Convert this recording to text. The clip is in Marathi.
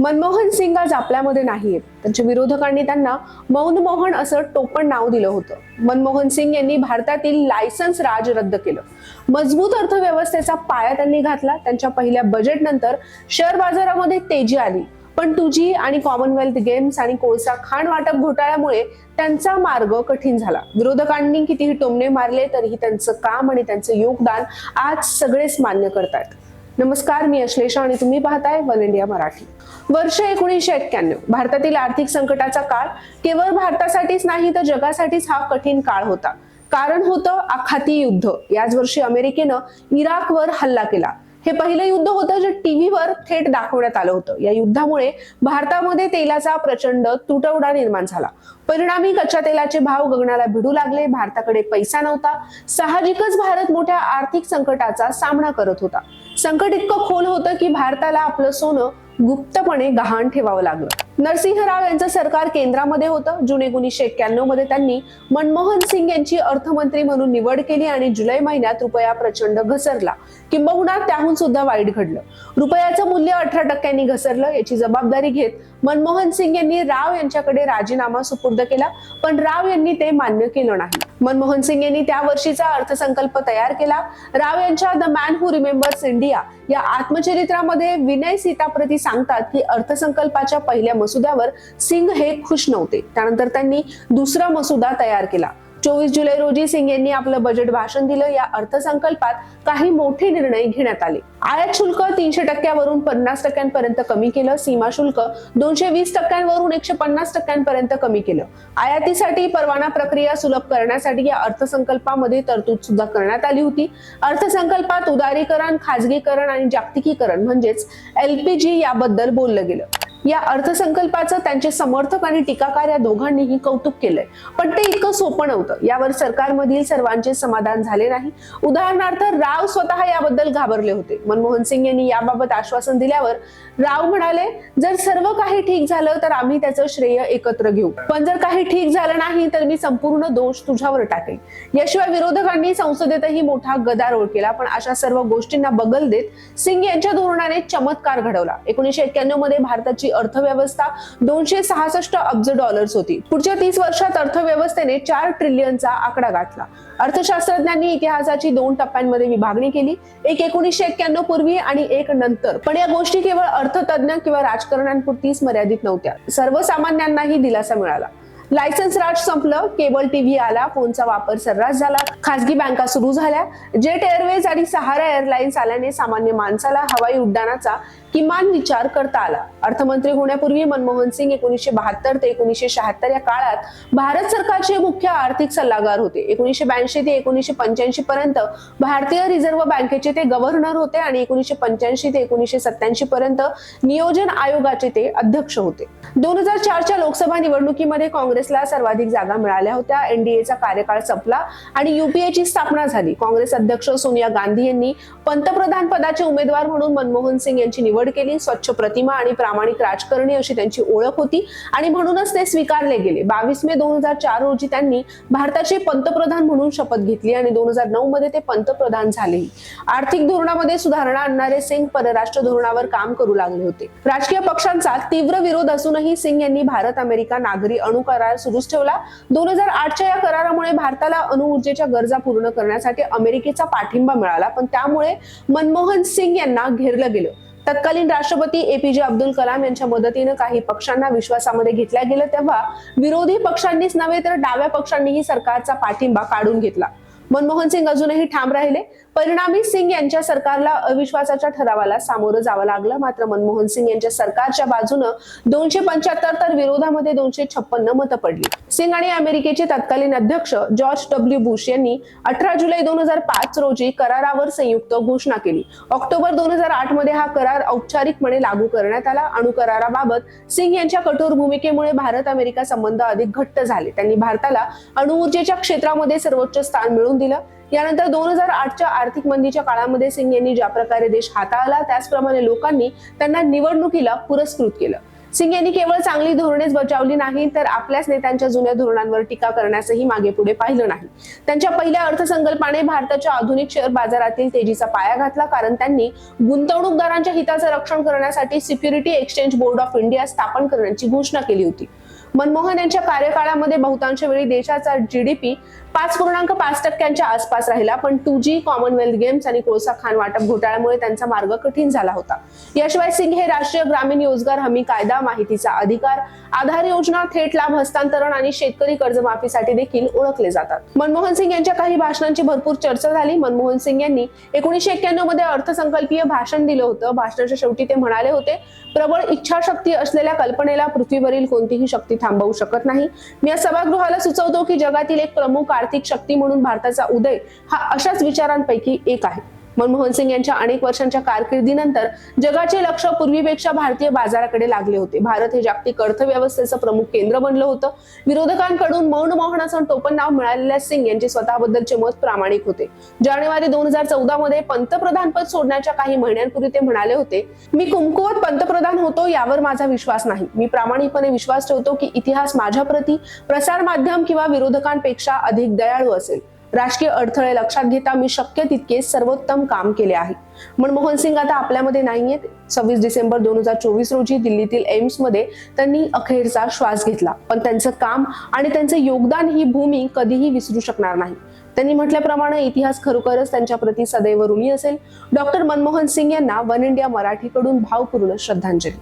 मनमोहन सिंग आज आपल्यामध्ये नाहीयेत. त्यांच्या विरोधकांनी त्यांना मौन मोहन असं टोपण नाव दिलं होतं. मनमोहन सिंग यांनी भारतातील लायसन्स राज रद्द केलं. मजबूत अर्थव्यवस्थेचा पाया त्यांनी घातला. त्यांच्या पहिल्या बजेट नंतर शेअर बाजारामध्ये तेजी आली. पण टू आणि कॉमनवेल्थ गेम्स आणि कोळसा खाण वाटप घोटाळ्यामुळे त्यांचा मार्ग कठीण झाला. विरोधकांनी कितीही टोमणे मारले तरीही त्यांचं काम आणि त्यांचं योगदान आज सगळेच मान्य करतायत. नमस्कार मी अश्लेषा आणि तुम्ही पाहताय वन इंडिया मराठी. वर्ष एकोणीसशे एक्क्याण्णव. भारतातील आर्थिक संकटाचा काळ. केवळ भारतासाठीच नाही तर जगासाठीच हा कठीण काळ होता. कारण होतं आखाती युद्ध. याच वर्षी अमेरिकेनं इराकवर हल्ला केला. हे पहिलं युद्ध होतं जे टीव्हीवर थेट दाखवण्यात आलं होतं. या युद्धामुळे भारतामध्ये तेलाचा प्रचंड तुटवडा निर्माण झाला. परिणामी कच्च्या तेलाचे भाव गगनाला भिडू लागले. भारताकडे पैसा नव्हता. साहजिकच भारत मोठ्या आर्थिक संकटाचा सामना करत होता. संकट इतकं खोल होतं की भारताला आपलं सोनं गुप्तपणे गहाण ठेवावं लागलं. नरसिंह राव यांचं सरकार केंद्रामध्ये होतं. जून एकोणीसशे एक्क्याण्णवमध्ये त्यांनी मनमोहन सिंग यांची अर्थमंत्री म्हणून निवड केली आणि जुलै महिन्यात रुपया प्रचंड घसरला. किंबहुना त्याहून सुद्धा वाईट घडलं. रुपयाचं मूल्य अठरा टक्क्यांनी घसरलं याची जबाबदारी घेत मनमोहन सिंग यांनी राव यांच्याकडे राजीनामा सुपूर्द केला पण राव यांनी ते मान्य केलं नाही. मनमोहन सिंग यांनी त्या वर्षीचा अर्थसंकल्प तयार केला. राव यांच्या the man who remembers India या आत्मचरित्रामध्ये विनय सीताप्रती सांगतात की अर्थसंकल्पाच्या पहिल्या मसुद्यावर सिंग हे खुश नव्हते. त्यानंतर त्यांनी दुसरा मसुदा तयार केला. चोवीस जुलै रोजी सिंग यांनी आपलं बजेट भाषण दिलं. या अर्थसंकल्पात काही मोठे निर्णय घेण्यात आले. आयात शुल्क तीनशे टक्क्यावरून पन्नास टक्क्यांपर्यंत कमी केलं. सीमा शुल्क दोनशे वीस टक्क्यांवरून एकशे पन्नास टक्क्यांपर्यंत कमी केलं. आयातीसाठी परवाना प्रक्रिया सुलभ करण्यासाठी या अर्थसंकल्पामध्ये तरतूद सुद्धा करण्यात आली होती. अर्थसंकल्पात उदारीकरण खाजगीकरण आणि जागतिकीकरण म्हणजेच एलपीजी याबद्दल बोललं गेलं. या अर्थसंकल्पाचं त्यांचे समर्थक आणि टीकाकार या दोघांनीही कौतुक केलंय. पण ते इतकं सोपं नव्हतं. यावर सरकारमधील सर्वांचे समाधान झाले नाही. उदाहरणार्थ राव स्वतः याबद्दल घाबरले होते. मनमोहन सिंग यांनी याबाबत आश्वासन दिल्यावर राव म्हणाले जर सर्व काही ठीक झालं तर आम्ही त्याचं श्रेय एकत्र घेऊ. पण जर काही ठीक झालं नाही तर मी संपूर्ण दोष तुझ्यावर टाकेल याशिवाय विरोधकांनी संसदेतही मोठा गदारोळ केला पण अशा सर्व गोष्टींना बगल देत सिंग यांच्या धोरणाने चमत्कार घडवला. एकोणीशे एक्क्याण्णवमध्ये भारताची अर्थव्यवस्था दोनशे सहासष्ट अब्ज डॉलर्स होती. पुढच्या तीस वर्षात अर्थव्यवस्थेने चार ट्रिलियनचा आकडा गाठला. अर्थशास्त्रज्ञांनी इतिहासाची दोन टप्प्यांमध्ये विभागणी केली. एक एकोणीसशे एक्क्याण्णव पूर्वी आणि एक नंतर. पण या गोष्टी केवळ अर्थतज्ञ किंवा राजकारण्यांपुरतीच मर्यादित नव्हत्या. सर्वसामान्यांनाही दिलासा मिळाला. लायसन्स राज संपलं. केबल टीव्ही आला. फोनचा वापर सर्रास झाला. खासगी बँका सुरू झाल्या जेट एअरवेज आणि सहारा एअरलाइन्स आल्याने सामान्य माणसाला हवाई उड्डाणाचा किमान विचार करता आला. अर्थमंत्री होण्यापूर्वी मनमोहन सिंग एकोणीसशे बहात्तर ते एकोणीसशे शहात्तर या काळात भारत सरकारचे मुख्य आर्थिक सल्लागार होते. एकोणीसशे ब्याऐंशी ते एकोणीसशे पंच्याऐंशी पर्यंत भारतीय रिझर्व्ह बँकेचे ते गव्हर्नर होते आणि एकोणीसशे पंच्याऐंशी ते एकोणीसशे सत्याऐंशी पर्यंत नियोजन आयोगाचे ते अध्यक्ष होते. दोन हजार चारच्या लोकसभा निवडणुकीमध्ये काँग्रेस काँग्रेसला सर्वाधिक जागा मिळाल्या होत्या. एनडीएचा कार्यकाळ संपला आणि युपीएची स्थापना झाली. काँग्रेस अध्यक्ष सोनिया गांधी यांनी पंतप्रधान पदाचे उमेदवार म्हणून मनमोहन सिंग यांची निवड केली. स्वच्छ प्रतिमा आणि प्रामाणिक राजकारणी अशी त्यांची ओळख होती आणि म्हणूनच ते स्वीकारले गेले. बावीस मे दोन हजार चार रोजी त्यांनी भारताचे पंतप्रधान म्हणून शपथ घेतली आणि दोन हजार नऊ मध्ये ते पंतप्रधान झाले. आर्थिक धोरणामध्ये सुधारणा आणणारे सिंग परराष्ट्र धोरणावर काम करू लागले होते. राजकीय पक्षांचा तीव्र विरोध असूनही सिंग यांनी भारत अमेरिका नागरी अणु करार सुरूच ठेवला. दोन हजार आठच्या या करारामुळे भारताला अणुऊर्जेच्या गरजा पूर्ण करण्यासाठी अमेरिकेचा पाठिंबा मिळाला. पण त्यामुळे मनमोहन सिंग यांना घेरलं गेलं. तत्कालीन राष्ट्रपती एपीजे अब्दुल कलाम यांच्या मदतीनं काही पक्षांना विश्वासामध्ये घेतल्या गेलं. तेव्हा विरोधी पक्षांनीच नव्हे तर डाव्या पक्षांनीही सरकारचा पाठिंबा काढून घेतला. मनमोहन सिंग अजूनही ठाम राहिले. परिणामी सिंग यांच्या सरकारला अविश्वासाच्या ठरावाला सामोरं जावं लागलं. मात्र मनमोहन सिंग यांच्या सरकारच्या बाजूनं दोनशे पंच्याहत्तर तर विरोधामध्ये दोनशे छप्पन्न मतं पडली. सिंग आणि अमेरिकेचे तत्कालीन अध्यक्ष जॉर्ज डब्ल्यू बुश यांनी अठरा जुलै दोन हजार पाच रोजी करारावर संयुक्त घोषणा केली. ऑक्टोबर दोन हजार आठमध्ये हा करार औपचारिकपणे लागू करण्यात आला. अणुकराराबाबत सिंग यांच्या कठोर भूमिकेमुळे भारत अमेरिका संबंध अधिक घट्ट झाले. त्यांनी भारताला अणुऊर्जेच्या क्षेत्रामध्ये सर्वोच्च स्थान मिळून करून दिलं. यानंतर दोन हजार आठच्या आर्थिक मंदीच्या काळामध्ये सिंग यांनी ज्या प्रकारे देश हाताळला त्याचप्रमाणे लोकांनी त्यांना निवडणुकीला पुरस्कृत केलं. सिंग यांनी केवळ चांगली धोरणेच बजावली नाही तर आपल्याच नेत्यांच्या जुन्या धोरणांवर टीका करण्यासही मागे पुढे पाहिलं नाही. त्यांच्या पहिल्या अर्थसंकल्पाने भारताच्या आधुनिक शेअर बाजारातील तेजीचा पाया घातला कारण त्यांनी गुंतवणूकदारांच्या हिताचं रक्षण करण्यासाठी security exchange board of India स्थापन करण्याची घोषणा केली होती. मनमोहन यांच्या कार्यकाळामध्ये बहुतांश वेळी देशाचा जीडीपी पाच पूर्णांक पाच टक्क्यांच्या आसपास राहिला पण टू जी कॉमनवेल्थ गेम्स आणि कोळसा खान वाटप घोटाळ्यामुळे त्यांचा मार्ग कठीण झाला होता. याशिवाय सिंग हे राष्ट्रीय ग्रामीण रोजगार हमी कायदा माहितीचा अधिकार आधार योजना थेट लाभ हस्तांतरण आणि शेतकरी कर्जमाफीसाठी देखील ओळखले जातात. मनमोहन सिंग यांच्या काही भाषणांची भरपूर चर्चा झाली. मनमोहन सिंग यांनी एकोणीशे एक्क्याण्णवमध्ये अर्थसंकल्पीय भाषण दिलं होतं. भाषणाच्या शेवटी ते म्हणाले होते प्रबळ इच्छाशक्ती असलेल्या कल्पनेला पृथ्वीवरील कोणतीही शक्ती थांबवू शकत नाही. मी या सभागृहाला सुचवतो की जगातील एक प्रमुख आर्थिक शक्ती म्हणून भारताचा उदय हा अशाच विचारांपैकी एक आहे. मनमोहन सिंग यांच्या अनेक वर्षांच्या कारकिर्दीनंतर जगाचे लक्ष पूर्वीपेक्षा भारतीय बाजाराकडे लागले होते. भारत हे जागतिक अर्थव्यवस्थेचं प्रमुख केंद्र बनलं होतं. विरोधकांकडून मौन मोहनाचं टोपण नाव मिळालेल्या सिंग यांचे स्वतःबद्दलचे मत प्रामाणिक होते. जानेवारी दोन हजार चौदा मध्ये पंतप्रधानपद सोडण्याच्या काही महिन्यांपूर्वी ते म्हणाले होते मी कुमकुवत पंतप्रधान होतो यावर माझा विश्वास नाही. मी प्रामाणिकपणे विश्वास ठेवतो की इतिहास माझ्या प्रती प्रसार माध्यम किंवा विरोधकांपेक्षा अधिक दयाळू असेल. राजकीय अडथळे लक्षात घेता मी शक्य तितके सर्वोत्तम काम केले आहे. मनमोहन सिंग आता आपल्यामध्ये नाहीयेत. सव्वीस डिसेंबर दोन हजार चोवीस रोजी दिल्लीतील एम्समध्ये त्यांनी अखेरचा श्वास घेतला. पण त्यांचं काम आणि त्यांचं योगदान ही भूमी कधीही विसरू शकणार नाही. त्यांनी म्हटल्याप्रमाणे इतिहास खरोखरच त्यांच्या प्रती सदैव ऋणी असेल. डॉक्टर मनमोहन सिंग यांना वन इंडिया मराठीकडून भावपूर्ण श्रद्धांजली.